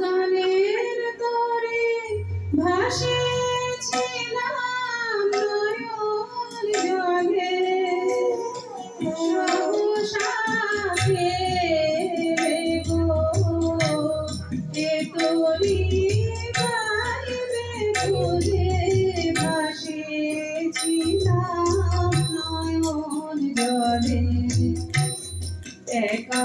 গানের তরে ভাসেছিলাম নয়ন জলে। সাথে গো এ তোরি পাইবে তোরে ভাসেছিলাম নয়ন জলে। একা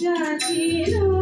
যাচিলো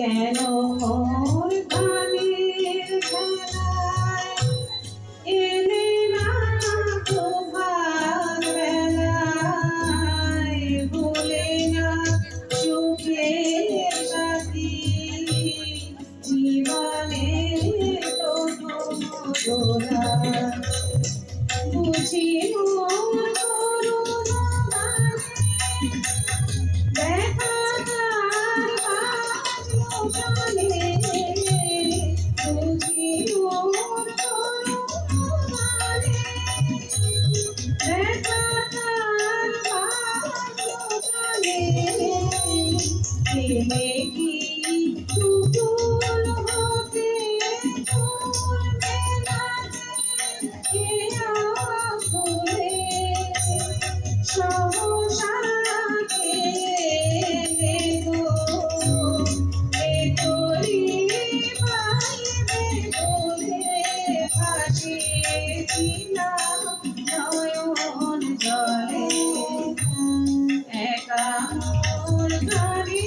কেন মোর কানের খেলায়? এলে না না চোখের সাথী জীবনে তো তোরা ಜಗವೇ